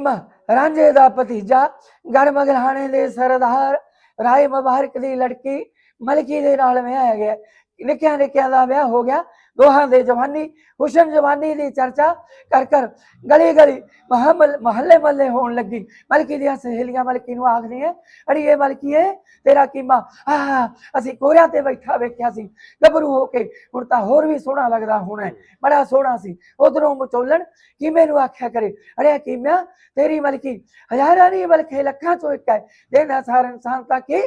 ਕੀਮਾ ਰਾਂਝੇ ਦਾ ਭਤੀਜਾ, ਗੜ ਮਗਲਾਣੇ ਦੇ ਸਰਦਾਰ, ਰਾਏ ਮੁਬਾਰਕ ਦੀ ਲੜਕੀ ਮਲਕੀ ਦੇ ਨਾਲ ਵਿਆਹਿਆ ਗਿਆ। ਨਿੱਕਿਆਂ ਨਿੱਕਿਆਂ ਦਾ ਵਿਆਹ ਹੋ ਗਿਆ। ਦੋਹਾਂ ਦੇ ਜਵਾਨੀ, ਹੁਸਨ ਜਵਾਨੀ ਦੀ ਚਰਚਾ ਕਰ ਕਰ ਗਲੀ ਗਲੀ ਮਹੱਲੇ ਮਹੱਲੇ ਹੋਣ ਲੱਗੀ। ਮਲਕੀ ਦੀਆਂ ਸਹੇਲੀਆਂ ਮਲਕੀ ਨੂੰ ਆਖਦੀਆਂ, ਅੜੀਏ ਮਲਕੀਏ, ਤੇਰਾ ਕੀਮਾ ਆ ਅਸੀਂ ਕੋਰਿਆਂ ਤੇ ਬੈਠਾ ਵੇਖਿਆ ਸੀ। ਗੱਭਰੂ ਹੋ ਕੇ ਹੁਣ ਤਾਂ ਹੋਰ ਵੀ ਸੋਹਣਾ ਲੱਗਦਾ ਹੋਣਾ ਹੈ। ਬੜਾ ਸੋਹਣਾ ਸੀ। ਉਧਰੋਂ ਮਚੋਲਣ ਕੀਮੇ ਨੂੰ ਆਖਿਆ ਕਰੇ, ਅੜਿਆ ਕੀਮਿਆ, ਤੇਰੀ ਮਲਕੀ ਹਜ਼ਾਰਾਂ ਨਹੀਂ ਬਲਕਿ ਲੱਖਾਂ ਚੋਂ ਇੱਕ ਹੈ। ਦੇਣਾ ਸਾਰ ਇਨਸਾਨ ਤਾਂ ਕਿ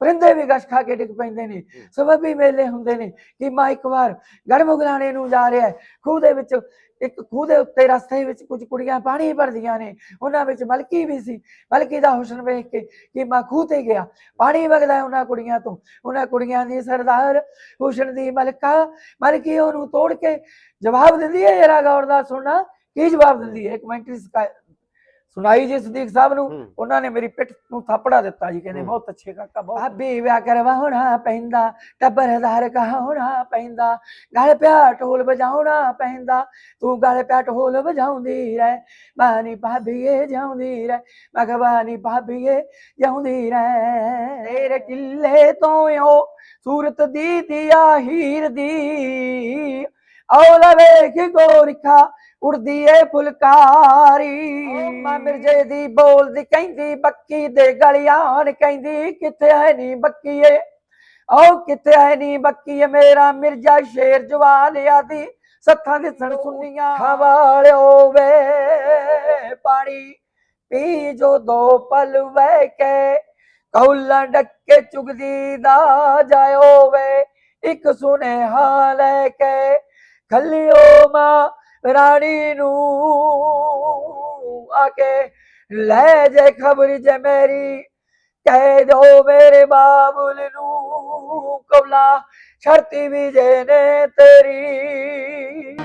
ਪਰਿੰਦੇ ਵੀ ਗਸ਼ ਖਾ ਕੇ ਡਿੱਗ ਪੈਂਦੇ ਨੇ ਸਬਬੀ ਮੇਲੇ ਹੁੰਦੇ ਨੇ। ਕੀਮਾ ਇੱਕ ਵਾਰ ਗੜ ਮੁਗਲਾਣੇ ਨੂੰ ਜਾ ਰਿਹਾ ਖੂਹ ਦੇ ਵਿੱਚ ਇੱਕ ਖੂਹ ਦੇ ਉੱਤੇ ਰਸਤੇ ਵਿੱਚ ਕੁਝ ਕੁੜੀਆਂ ਪਾਣੀ ਭਰਦੀਆਂ ਨੇ। ਉਹਨਾਂ ਵਿੱਚ ਮਲਕੀ ਵੀ ਸੀ। ਮਲਕੀ ਦਾ ਹੁਸਨ ਵੇਖ ਕੇ ਕੀਮਾ ਖੂਹ ਤੇ ਗਿਆ। ਪਾਣੀ ਵਗਦਾ ਉਹਨਾਂ ਕੁੜੀਆਂ ਤੋਂ। ਉਹਨਾਂ ਕੁੜੀਆਂ ਦੀ ਸਰਦਾਰ ਹੁਸਨ ਦੀ ਮਲਕਾ ਮਲਕੀ ਉਹਨੂੰ ਤੋੜ ਕੇ ਜਵਾਬ ਦਿੰਦੀ ਹੈ ਜਰਾ ਗੌਰ ਦਾ ਸੁਣਨਾ। ਕੀ ਜਵਾਬ ਦਿੰਦੀ ਹੈ? ਇੱਕ ਮਿੰਟ ਸੁਣਾਈ ਜੀ ਸਦੀਕ ਸਾਹਿਬ ਨੂੰ। ਉਹਨਾਂ ਨੇ ਮੇਰੀ ਪਿੱਠ ਨੂੰ ਥਾਪੜਾ ਦਿੱਤਾ ਜੀ ਕਹਿੰਦੇ। ਬਹੁਤ ਅੱਛੇ ਕਾਕਾ ਬਹੁਤ ਭਾਬੀ ਵਿਆਹ ਕਰਵਾਉਣਾ ਪੈਂਦਾ ਟੱਬਰਦਾਰ ਕਹਾਉਣਾ ਪੈਂਦਾ ਗਲ ਪਿਆ ਢੋਲ ਵਜਾਉਣਾ ਪੈਂਦਾ ਤੂੰ ਗਲ ਪਿਆ ਢੋਲ ਵਜਾਉਂਦੀ ਰਹਿ ਬਾਨੀ ਭਾਬੀਏ ਜਾਉਂਦੀ ਰਹਿ ਮੈਂ ਕਿਹਾ ਬਾਨੀ ਭਾਬੀਏ ਜਾਉਂਦੀ ਰਹਿ ਤੇਰੇ ਕਿੱਲੇ ਤੋਂ ਓ ਸੂਰਤ ਦੀ ਦਿਆ ਹੀਰ ਦੀ ਔਲਾ ਵੇਖ ਗੋਰਖਾ ਉੜਦੀ ਏ ਫੁਲਕਾਰੀ। ਮਾਂ ਮਿਰਜੇ ਦੀ ਬੋਲਦੀ ਕਹਿੰਦੀ ਬੱਕੀ ਦੇ ਗਲਿਆਣ ਕਹਿੰਦੀ ਕਿੱਥੇ ਹੈ ਨੀ ਬੱਕੀ ਏ? ਓ ਕਿੱਥੇ ਹੈ ਨੀ ਬੱਕੀ ਏ? ਮੇਰਾ ਮਿਰਜਾ ਸ਼ੇਰ ਜਵਾਲਿਆ ਦੀ ਸੱਥਾਂ ਦੇ ਸਣ ਸੁੰਨੀਆਂ ਹਵਾਲਿਓ ਵੇ। ਪਾਣੀ ਪੀ ਜੋ ਦੋ ਪਲ ਵਹਿ ਕੇ ਕੌਲਾ ਡੱਕੇ ਚੁਗਦੀ ਦਾ ਜਾਇਓ ਵੇ। ਇੱਕ ਸੁਨੇਹਾ ਲੈ ਕੇ ਖੱਲਿਓ ਮਾਂ ਰਾਣੀ ਨੂੰ ਆ ਕੇ ਲੈ ਜੇ ਖਬਰ ਜੇ ਮੇਰੀ, ਕਹਿ ਦੋ ਮੇਰੇ ਬਾਬੁਲ ਨੂੰ ਕੌਲਾ ਸ਼ਰਤੀ ਵੀ ਜੇ ਨੇ ਤੇਰੀ।